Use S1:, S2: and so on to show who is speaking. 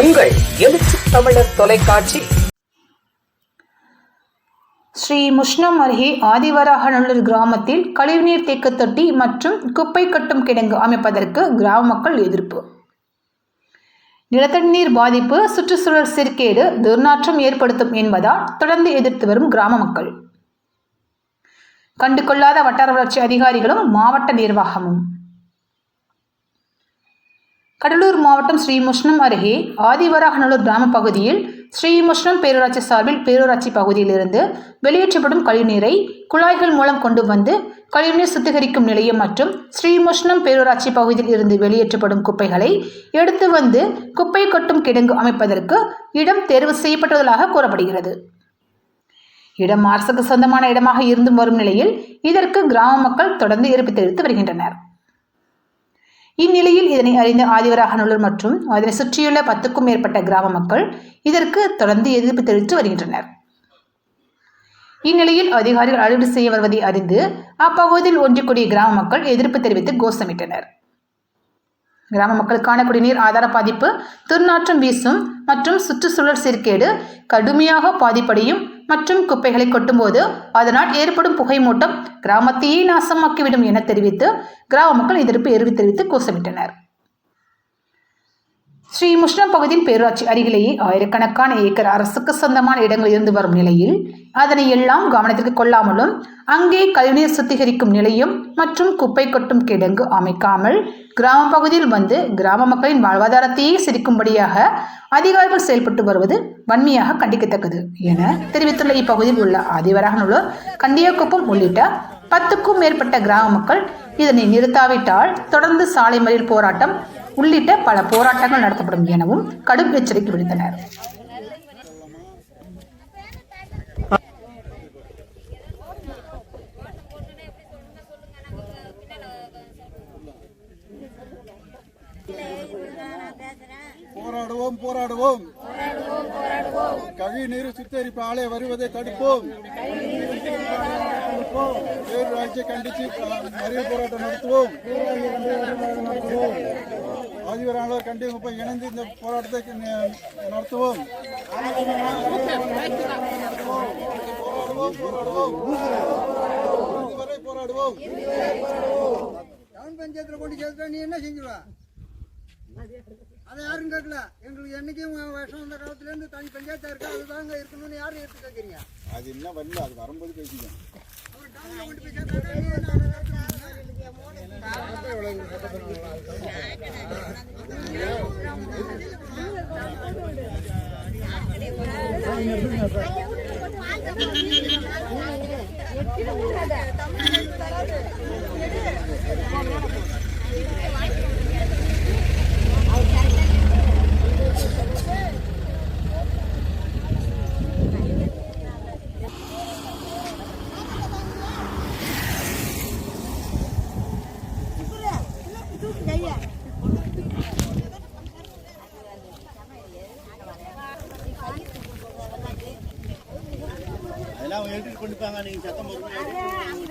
S1: உங்கள் எழுச்சி தமிழர் தொலைக்காட்சி.
S2: ஸ்ரீ முஷ்ணம் அருகே ஆதிவராகநல்லூர் கிராமத்தில் கழிவுநீர் தேக்க தொட்டி மற்றும் குப்பை கட்டும் கிடங்கு அமைப்பதற்கு கிராம மக்கள் எதிர்ப்பு. நிலத்தடி நீர் பாதிப்பு சுற்றுச்சூழல் சீர்கேடு துர்நாற்றம் ஏற்படுத்தும் என்பதால் தொடர்ந்து எதிர்த்து வரும் கிராம மக்கள். கண்டுகொள்ளாத வட்டார வளர்ச்சி அதிகாரிகளும் மாவட்ட நிர்வாகமும். கடலூர் மாவட்டம் ஸ்ரீமுஷ்ணம் அருகே ஆதிவராகநல்லூர் கிராம பகுதியில் ஸ்ரீமுஷ்ணம் பேரூராட்சி சார்பில் பேரூராட்சி பகுதியிலிருந்து வெளியேற்றப்படும் கழிவுநீரை குழாய்கள் மூலம் கொண்டு வந்து கழிவுநீர் சுத்திகரிக்கும் நிலையம் மற்றும் ஸ்ரீமுஷ்ணம் பேரூராட்சி பகுதியில் இருந்து வெளியேற்றப்படும் குப்பைகளை எடுத்து வந்து குப்பை கொட்டும் கிடங்கு அமைப்பதற்கு இடம் தேர்வு செய்யப்பட்டுள்ளதாக கூறப்படுகிறது. இடம் அரசுக்கு சொந்தமான இடமாக இருந்து வரும் நிலையில் இதற்கு கிராம மக்கள் தொடர்ந்து எதிர்ப்பு தெரிவித்து வருகின்றனர். இந்நிலையில் இதனை அறிந்த ஆதிவராகநல்லூர் மற்றும் அதனை சுற்றியுள்ள பத்துக்கும் மேற்பட்ட கிராம மக்கள் இதற்கு தொடர்ந்து எதிர்ப்பு தெரிவித்து வருகின்றனர். இந்நிலையில் அதிகாரிகள் அறுவடை செய்ய வருவதை அறிந்து அப்பகுதியில் ஒன்றிக்கூடிய கிராம மக்கள் எதிர்ப்பு தெரிவித்து கோஷமிட்டனர். கிராம மக்களுக்கான குடிநீர் ஆதார பாதிப்பு துர்நாற்றம் வீசும் மற்றும் சுற்றுச்சூழல் சீர்கேடு கடுமையாக பாதிப்படையும் மற்றும் குப்பைகளை கொட்டும்போது அதனால் ஏற்படும் புகை மூட்டம் கிராமத்தையே நாசமாக்கிவிடும் என தெரிவித்து கிராம மக்கள் எதிர்ப்பு எரிவு தெரிவித்து கோஷமிட்டனர் ஸ்ரீ முஷ்ணம் பகுதியின் பேரூராட்சி அருகிலேயே ஆயிரக்கணக்கான ஏக்கர் அரசுக்கு சொந்தமான இடங்கள் இருந்து வரும் நிலையில் அதனை எல்லாம் கவனத்திற்கு கொள்ளாமலும் அங்கே கழிவுநீர் சுத்திகரிக்கும் நிலையம் மற்றும் குப்பை கொட்டும் கிடங்கு அமைக்காமல் கிராம பகுதியில் வந்து கிராம மக்களின் வாழ்வாதாரத்தையே சிரிக்கும்படியாக அதிகாரிகள் செயல்பட்டு வருவது வன்மையாக கண்டிக்கத்தக்கது என தெரிவித்துள்ள இப்பகுதியில் உள்ள ஆதிவராகனுள்ளோர் கண்டியக்குப்பம் உள்ளிட்ட பத்துக்கும் மேற்பட்ட கிராம மக்கள் இதனை நிறுத்தாவிட்டால் தொடர்ந்து சாலை மறியல் போராட்டம் உள்ளிட்ட பல போராட்டங்கள் நடத்தப்படும் எனவும் கடும் எச்சரிக்கை விடுத்தனர்.
S3: போராடுவோம் போராடுவோம். கவி நீர் சுத்திகரிப்பு ஆலை வருவதை தடுப்போம். பேரூராட்சியை கண்டித்து மறியல் போராட்டம் நடத்துவோம் ஆதிவராளர் கண்டிப்பாக இணைந்து இந்த போராட்டத்தை நடத்துவோம் போராடுவோம் இதுவரை போராடுவோம்
S4: டவுன் பஞ்சாயத்தில் கொண்டு சேர்த்து நீ என்ன செஞ்சுவ அதை யாரும் கேட்கல எங்களுக்கு என்னைக்கும் விஷம் வந்த காலத்துல இருந்து தனி பஞ்சாயத்தா இருக்கா அதுதாங்க இருக்கணும்னு யாரும் எடுத்து கேட்கறீங்க
S3: அது என்ன வரல அது வரும்போது பேசிக்கலாம்.
S4: அவர் டவுன்ல கொண்டு போய் சேர்த்தாக்கா நீ என்ன அதை கேட்கணும்னா?
S3: அதெல்லாம் அவங்க எடுத்துட்டு கொண்டு போங்க நீங்க சத்தம் போட்டு